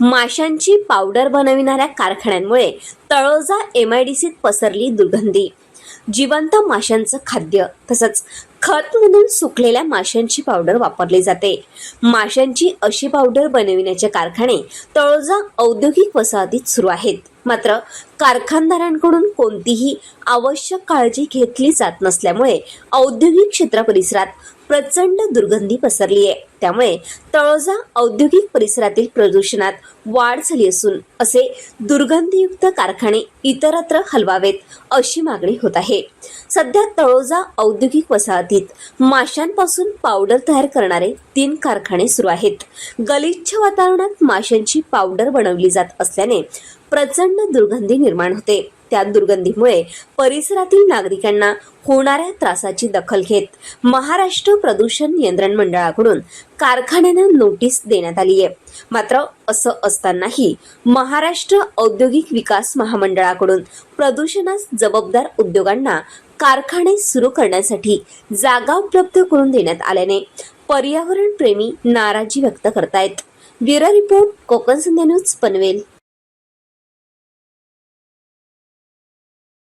माशांची पावडर बनविणाऱ्या कारखान्यांमुळे तळोजा एमआयडीसीत पसरली दुर्गंधी. जिवंत माशांचं खाद्य तसंच खत म्हणून सुकलेल्या माशांची पावडर वापरली जाते. माशांची अशी पावडर बनविण्याचे कारखाने तळोजा औद्योगिक वसाहतीत सुरू आहेत. मात्र कारखानदारांकडून कोणतीही आवश्यक काळजी घेतली जात नसल्यामुळे औद्योगिक क्षेत्र परिसरात प्रचंड दुर्गंधी पसरली आहे त्यामुळे तळोजा औद्योगिक परिसरातील प्रदूषणात वाढ झाली असून असे दुर्गंधीयुक्त कारखाने इतरत्र हलवावेत अशी मागणी होत आहे. सध्या तळोजा औद्योगिक वसाहती वसाहतीत माशांपासून पावडर तयार करणारे तीन कारखाने सुरू आहेत. गलिच्छ वातावरणात माशांची पावडर बनवली जात असल्याने प्रचंड दुर्गंधी निर्माण होते. त्या दुर्गंधीमुळे परिसरातील नागरिकांना होणाऱ्या त्रासाची दखल घेत महाराष्ट्र प्रदूषण नियंत्रण मंडळाकडून कारखान्यांना नोटीस देण्यात आली आहे. मात्र असं असतानाही महाराष्ट्र औद्योगिक विकास महामंडळाकडून प्रदूषणास जबाबदार उद्योगांना कारखाने सुरू करण्यासाठी जागा उपलब्ध करून देण्यात आल्याने पर्यावरण प्रेमी नाराजी व्यक्त करतायत. Bureau report Konkan Sandhya news Panvel.